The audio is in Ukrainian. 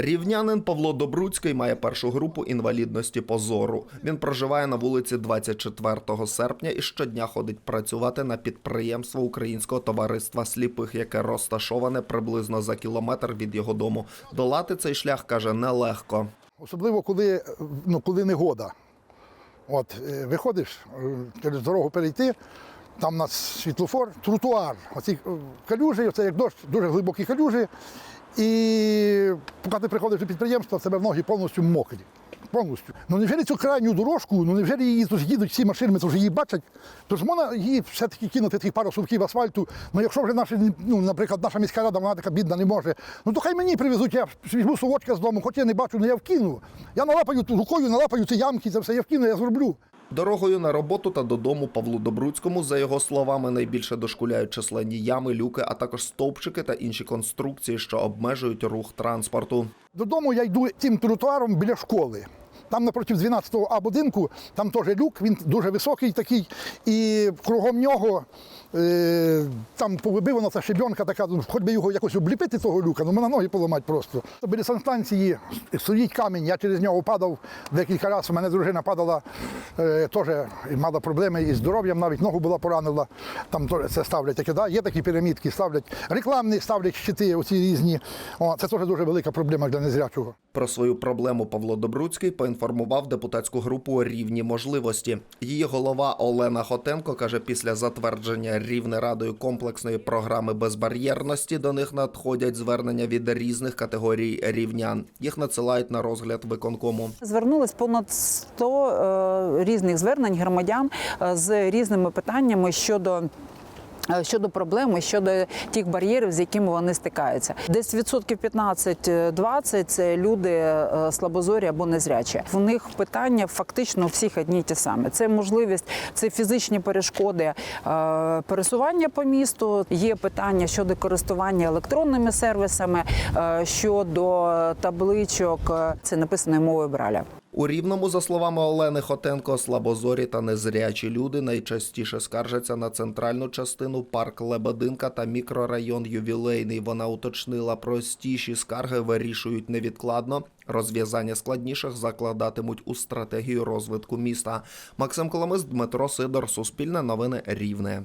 Рівнянин Павло Добруцький має першу групу інвалідності по зору. Він проживає на вулиці 24 серпня і щодня ходить працювати на підприємство Українського товариства сліпих, яке розташоване приблизно за кілометр від його дому. Долати цей шлях каже нелегко. Особливо, коли, ну, коли негода. От, е, виходиш е, через дорогу перейти, там у нас світлофор, тротуар. Оці е, калюжі, це як дощ, дуже глибокі калюжі. І поки ти приходиш до підприємства, в тебе ноги повністю мокрі. Повністю. Ну невже цю крайню дорожку, ну невже її тут їдуть всі машини, то вже її бачать. Тож можна її все-таки кинути тих пару сувків асфальту. Ну якщо вже наші, ну, наприклад, наша міська рада, вона така бідна не може. Ну то хай мені привезуть, я візьму совочка з дому, хоч я не бачу, але я вкину. Я налапаю рукою, налапаю ці ямки, це все я вкину, я зроблю. Дорогою на роботу та додому Павлу Добруцькому, за його словами, найбільше дошкуляють численні ями, люки, а також стовпчики та інші конструкції, що обмежують рух транспорту. Додому я йду тим тротуаром біля школи. Там напроти 12-го А будинку, там теж люк, він дуже високий такий, і кругом нього е, там повибивана ця щебенка така, ну, хоч би його якось обліпити, того люка, ну мене ноги поламати просто. Біля санстанції стоїть камінь, я через нього падав декілька разів. У мене дружина падала, е, теж мала проблеми із здоров'ям, навіть ногу була поранила. Там теж це ставлять таке, да? є такі пірамідки, ставлять рекламні, ставлять щити, оці різні. О, це теж дуже велика проблема для незрячого. Про свою проблему Павло Добруцький поінформував депутатську групу рівні можливості. Її голова Олена Хотенко каже, після затвердження рівне радою комплексної програми безбар'єрності до них надходять звернення від різних категорій рівнян. Їх надсилають на розгляд виконкому. Звернулось понад 100 е, різних звернень громадян е, з різними питаннями щодо. Е, Щодо проблеми, щодо тих бар'єрів, з якими вони стикаються, десь відсотків 15-20 – це люди е, слабозорі або незрячі. В них питання фактично всіх одні ті самі. Це можливість, це фізичні перешкоди е, пересування по місту. Є питання щодо користування електронними сервісами, щодо табличок. Це написано мовою Браля. У рівному, за словами Олени Хотенко, слабозорі та незрячі люди найчастіше скаржаться на центральну частину парк Лебединка та мікрорайон Ювілейний. Вона уточнила, простіші скарги вирішують невідкладно. Розв'язання складніших закладатимуть у стратегію розвитку міста. Максим Коломис, Дмитро Сидор, Суспільне новини Рівне.